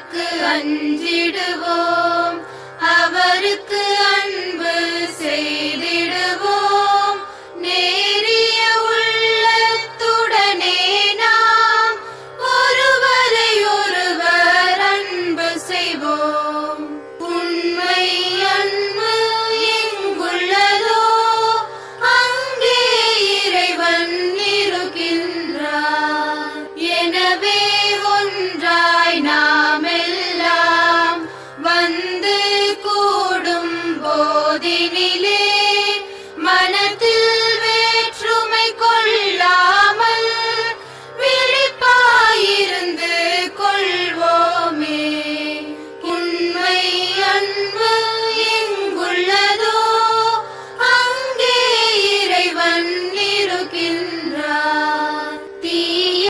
உனக்கு அஞ்சிடுவோம். দিনিলে